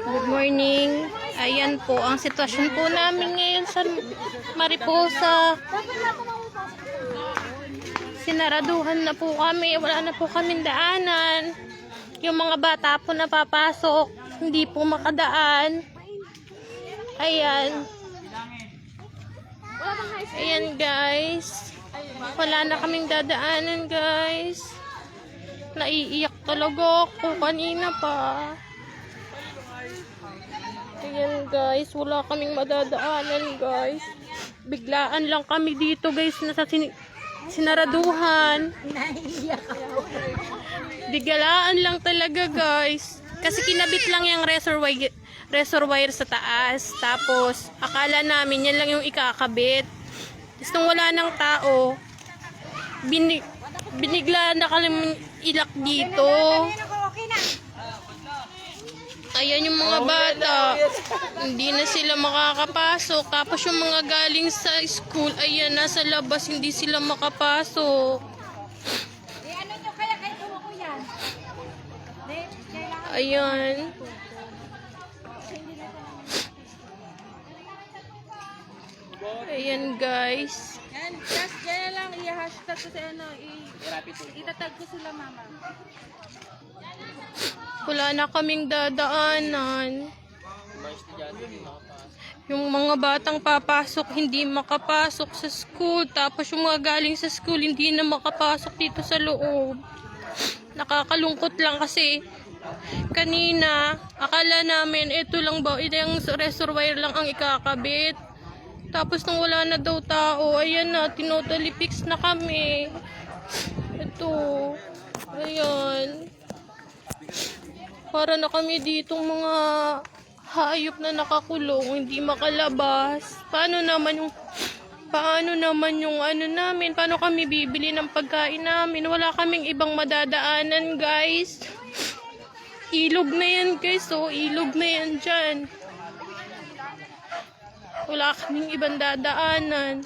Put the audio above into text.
Good morning. Ayan po ang sitwasyon po namin ngayon sa Mariposa. Sinaraduhan na po kami. Wala na po kaming daanan. Yung mga bata po na papasok, hindi po makadaan. Ayan. Ayan guys. Wala na kaming dadaanan guys. Naiiyak talaga ako kanina pa. Ayan guys, wala kaming madadaanan guys. Biglaan lang kami dito guys, nasa sin sinaraduhan. Biglaan lang talaga guys. Kasi kinabit lang yung reservoir, reservoir sa taas. Tapos, akala namin yan lang yung ikakabit. Tapos nung wala ng tao, binig, binigla na kami ilak dito. Ayan yung mga bata. Hindi na sila makakapasok. Tapos yung mga galing sa school, ayan, nasa labas, hindi sila makapasok. Eh, ano nyo kaya kahit ko yan? Ayan. Ayan guys. yan. Just dyan lang i-hashtag ko sa ano, itatag ko sila mama. Wala na kaming dadaanan. Yung mga batang papasok, hindi makapasok sa school. Tapos yung mga galing sa school, hindi na makapasok dito sa loob. Nakakalungkot lang kasi kanina, akala namin ito lang ba, yung reservoir lang ang ikakabit. Tapos nung wala na daw tao, ayan na, tinotally fix na kami. Ito, ayan. Para na kami ditong mga hayop na nakakulong, hindi makalabas. Paano naman yung paano naman yung ano namin? Paano kami bibili ng pagkain namin? Wala kaming ibang madadaanan, guys. Ilog na yan, guys. Oh, ilog na yan dyan. Wala kaming ibang dadaanan.